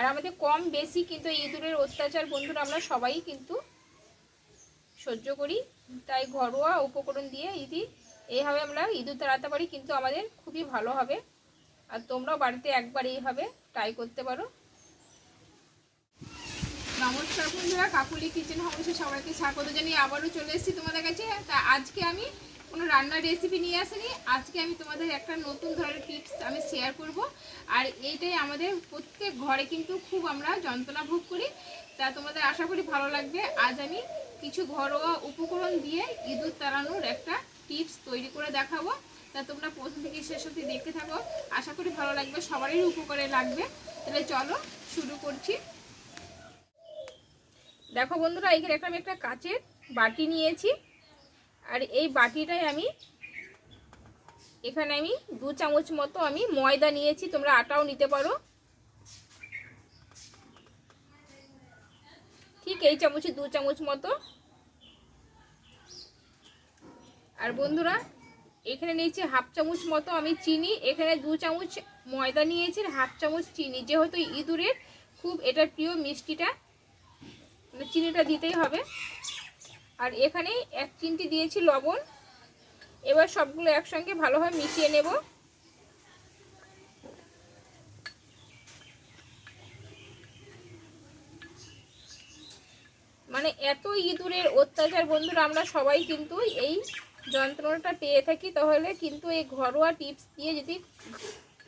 আর আমাদের কম বেশি কিন্তু ইঁদুরের অত্যাচার বন্ধুরা আমরা সবাই কিন্তু সহ্য করি। তাই ঘরোয়া উপকরণ দিয়ে ইদি এইভাবে আমরা ইঁদুর তাড়াতে পারি কিন্তু আমাদের খুবই ভালো হবে। আর তোমরাও বাড়িতে একবার এইভাবে ট্রাই করতে পারো। নমস্কার বন্ধুরা, কাকুলি কিচেন হাউসে সবাইকে স্বাগত জানিয়ে আবারও চলে এসেছি তোমাদের কাছে। তা আজকে আমি কোনো রান্নার রেসিপি নিয়ে আসেনি। আজকে আমি তোমাদের একটা নতুন ধরনের টিপস আমি শেয়ার করব। আর এইটাই আমাদের প্রত্যেক ঘরে কিন্তু খুব আমরা যন্ত্রণা ভোগ করি। তা তোমাদের আশা করি ভালো লাগবে। আজ আমি কিছু ঘরোয়া উপকরণ দিয়ে ইঁদুর তাড়ানোর একটা টিপস তৈরি করে দেখাবো। তা তোমরা প্রথম থেকে শেষ অবধি দেখতে থাকো। আশা করি ভালো লাগবে। সবারই উপকারে লাগবে। তাহলে চলো শুরু করছি। দেখো বন্ধুরা, এখানে একটা আমি একটা কাচের বাটি নিয়েছি। আর এই বাটিটায় আমি এখানে আমি দু চামচ মতো আমি ময়দা নিয়েছি, তোমরা আটাও নিতে পারো। ঠিক এই চামচে দু চামচ মতো। আর বন্ধুরা, এখানে নিয়েছি হাফ চামচ মতো আমি চিনি, এখানে দু চামচ ময়দা নিয়েছি আর হাফ চামচ চিনি। যেহেতু ইঁদুরের, খুব এটা প্রিয় মিষ্টিটা মানে চিনিটা দিতেই হবে। আর এখানে এক চিমটি দিয়েছি লবণ। এবার সবগুলো একসঙ্গে ভালোভাবে মিশিয়ে নেব। মানে এত ইঁদুরের অত্যাচার, বন্ধুরা, আমরা সবাই কিন্তু এই যন্ত্রণাটা পেয়ে থাকি। তাহলে কিন্তু এই ঘরোয়া টিপস দিয়ে যদি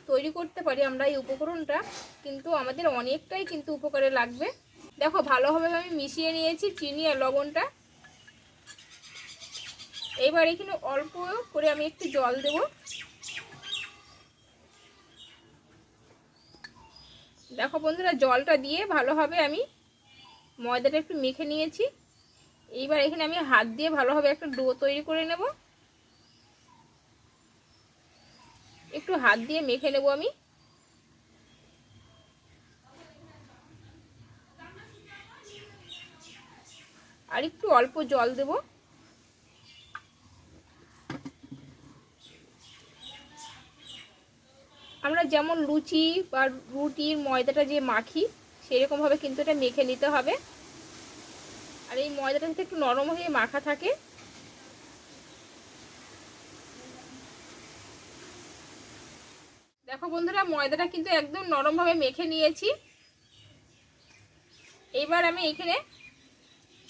তৈরি করতে পারি আমরা এই উপকরণটা, কিন্তু আমাদের অনেকটাই কিন্তু উপকারে লাগবে। দেখো, ভালোভাবে আমি মিশিয়ে নিয়েছি, চিনি আর লবণটা। এবার এখানে অল্প করে আমি একটু জল দেব। দেখো বন্ধুরা, জলটা দিয়ে ভালোভাবে আমি ময়দাটা একটু মেখে নিয়েছি। এইবার এখানে আমি হাত দিয়ে ভালোভাবে একটা ডো তৈরি করে নেব। একটু হাত দিয়ে মেখে নেব আমি। আর একটু অল্প জল দেব। আমরা যেমন লুচি বা রুটির ময়দাটা যে মাখি, সেরকমভাবে কিন্তু এটা মেখে নিতে হবে। আর এই ময়দাটা যাতে একটু নরম হয়ে মাখা থাকে, দেখো বন্ধুরা, ময়দাটা কিন্তু একদম নরমভাবে মেখে নিয়েছি। এইবার আমি এখানে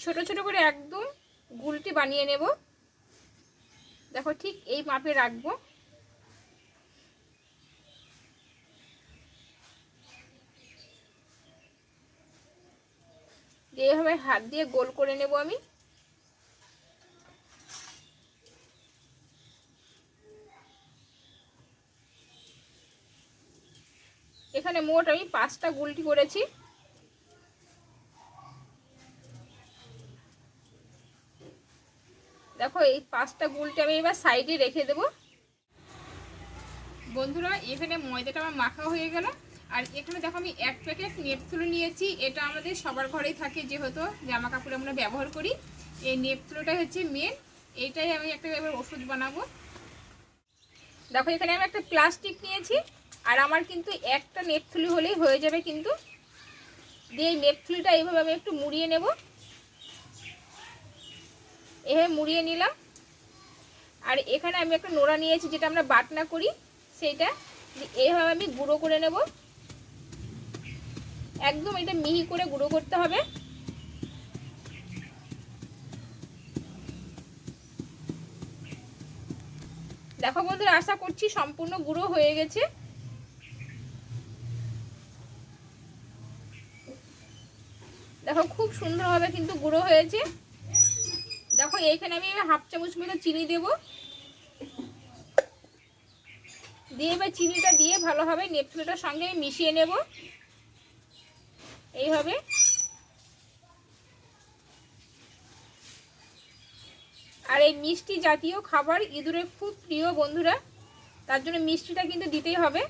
ছোট ছোট করে একদম গুলটি বানিয়ে নেব। দেখো ঠিক এই মাপে রাখব। এইভাবে হাত দিয়ে গোল করে নেব আমি। এখানে মোট আমি পাঁচটা গুলটি করেছি। দেখো, এই পাঁচটা গুলটি আমি এবার সাইডে রেখে দেব। বন্ধুরা, এখানে ময়দাটা আমার মাখা হয়ে গেল। আর এখানে দেখো আমি এক প্যাকেট নেপথুলো নিয়েছি। এটা আমাদের সবার ঘরেই থাকে, যেহেতু জামা কাপড় আমরা ব্যবহার করি। এই নেপথুলোটাই হচ্ছে মেন এইটাই আমি একটা এবার ওষুধ বানাবো। দেখো, এখানে আমি একটা প্লাস্টিক নিয়েছি। আর আমার কিন্তু একটা নেপথুলি হলেই হয়ে যাবে কিন্তু। দিয়ে এই নেপথুলিটা এইভাবে আমি একটু মুড়িয়ে নেব। এভাবে মুড়িয়ে নিলাম। আর এখানে আমি একটা নোড়া নিয়েছি, যেটা আমরা বাটনা করি, সেইটা। এইভাবে আমি গুঁড়ো করে নেব। একদম এটা মিহি করে গুঁড়ো করতে হবে। দেখো বন্ধুরা, আশা করছি সম্পূর্ণ গুঁড়ো হয়ে গেছে। দেখো খুব সুন্দরভাবে কিন্তু গুঁড়ো হয়েছে। দেখো এইখানে আমি হাফ চামচ মতো চিনি দেব। দিয়ে এবার চিনিটা দিয়ে ভালোভাবে নেপথুলিটার সঙ্গে আমি মিশিয়ে নেব। এইভাবে আর এই মিষ্টি জাতীয় খাবার ইঁদুরের খুব প্রিয় বন্ধুরা, তার জন্য মিষ্টিটা কিন্তু দিতেই হবে।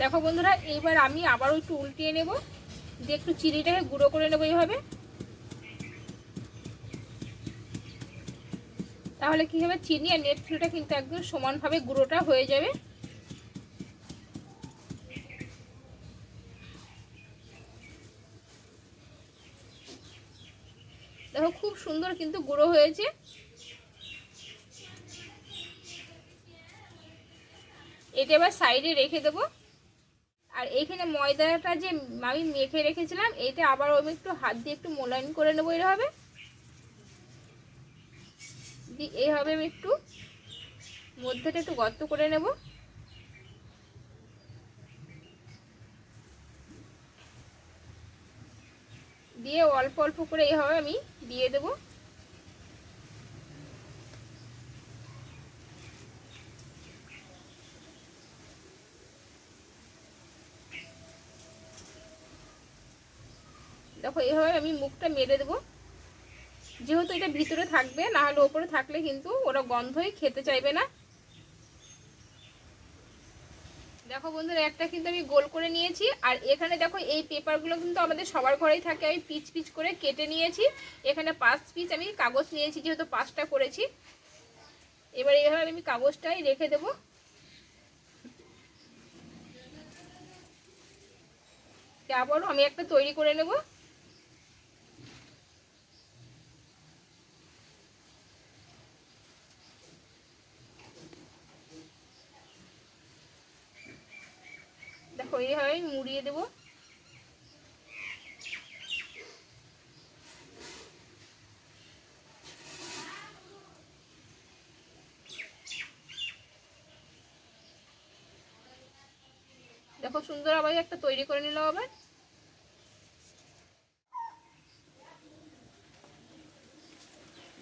দেখো বন্ধুরা, এইবার আমি আবারও একটু উল্টিয়ে নেব, দিয়ে একটু চিনিটাকে গুঁড়ো করে নেব এইভাবে। তাহলে কী হবে? চিনি আর নেট ফ্লুটা কিন্তু একদম সমানভাবে গুঁড়োটা হয়ে যাবে। দেখো খুব সুন্দর কিন্তু গুঁড়ো হয়েছে। এটা এবার সাইডে রেখে দেবো। আর এইখানে ময়দাটা যে আমি মেখে রেখেছিলাম এইটা আবার আমি একটু হাত দিয়ে একটু মোলায়েম করে নেব এভাবে দিয়ে এইভাবে আমি একটু মধ্যেটা একটু গর্ত করে নেব। দিয়ে অল্প অল্প করে এইভাবে আমি দিয়ে দেবো। দেখো, এইভাবে আমি মুখটা মেরে দেবো। যেহেতু এটা ভিতরে থাকবে, না হলে ওপরে থাকলে কিন্তু ওরা গন্ধই খেতে চাইবে না। দেখো বন্ধুরা, একটা কিন্তু আমি গোল করে নিয়েছি, আর এখানে দেখো এই পেপারগুলো কিন্তু আমাদের সবার ঘরেই থাকে। আমি পিচ পিচ করে কেটে নিয়েছি। এখানে পাঁচ পিস আমি কাগজ নিয়েছি, যেহেতু পাঁচটা করেছি। এবার এইভাবে আমি কাগজটাই রেখে দেবো। আবারও আমি একটা তৈরি করে নেব। এইভাবে মুড়িয়ে দেবো। দেখো সুন্দর আবার একটা তৈরি করে নিলাম আবার।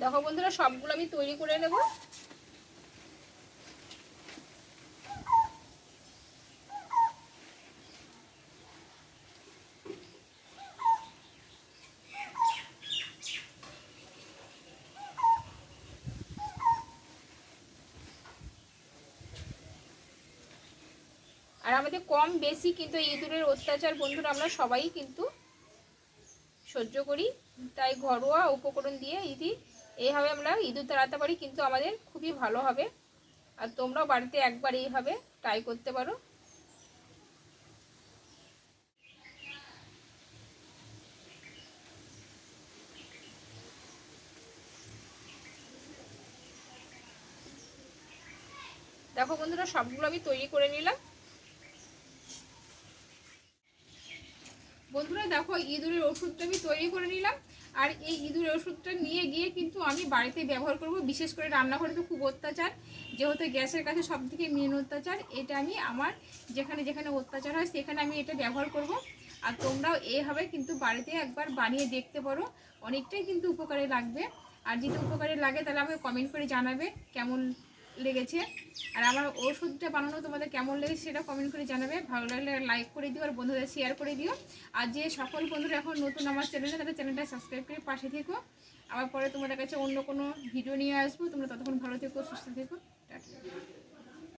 দেখো বন্ধুরা, সবগুলো আমি তৈরি করে নেব। আর আমাদের কম বেশি কিন্তু ইঁদুরের অত্যাচার বন্ধুরা আমরা সবাই কিন্তু সহ্য করি। তাই ঘরোয়া উপকরণ দিয়ে ইদি এইভাবে আমরা ইঁদুর তাড়াতে পারি কিন্তু আমাদের খুবই ভালো হবে। আর তোমরাও বাড়িতে একবার এইভাবে ট্রাই করতে পারো। দেখো বন্ধুরা, সবগুলো আমি তৈরি করে নিলাম বন্ধুরা দেখো, ইঁদুরের ওষুধটা আমি তৈরি করে নিলাম। আর এই ইঁদুরের ওষুধটা নিয়ে গিয়ে কিন্তু আমি বাড়িতে ব্যবহার করব। বিশেষ করে রান্নাঘরে তো খুব অত্যাচার। যেহেতু গ্যাসের কাছে সব থেকে মেন অত্যাচার, এটা আমি আমার যেখানে যেখানে অত্যাচার হয়, সেখানে আমি এটা ব্যবহার করব। আর তোমরাও এইভাবে কিন্তু বাড়িতে একবার বানিয়ে দেখতে পারো। অনেকটাই কিন্তু উপকারে লাগবে। আর যদি উপকারে লাগে, তাহলে আমাকে কমেন্ট করে জানাবে। কেমন লেগেছে। আর আমার ওষুধটা বানানো তোমাদের কেমন লেগেছে সেটা কমেন্ট করে জানাবে। ভালো লাগলে লাইক করে দিও আর বন্ধুদের শেয়ার করে দিও। আর যে সকল বন্ধুরা এখন নতুন আমার চ্যানেলে তাদের চ্যানেলটা সাবস্ক্রাইব করে পাশে থেকো। আবার পরে তোমাদের কাছে অন্য কোনো ভিডিও নিয়ে আসব। তোমরা ততক্ষণ ভালো থেকো, সুস্থ থেকো। টাটা।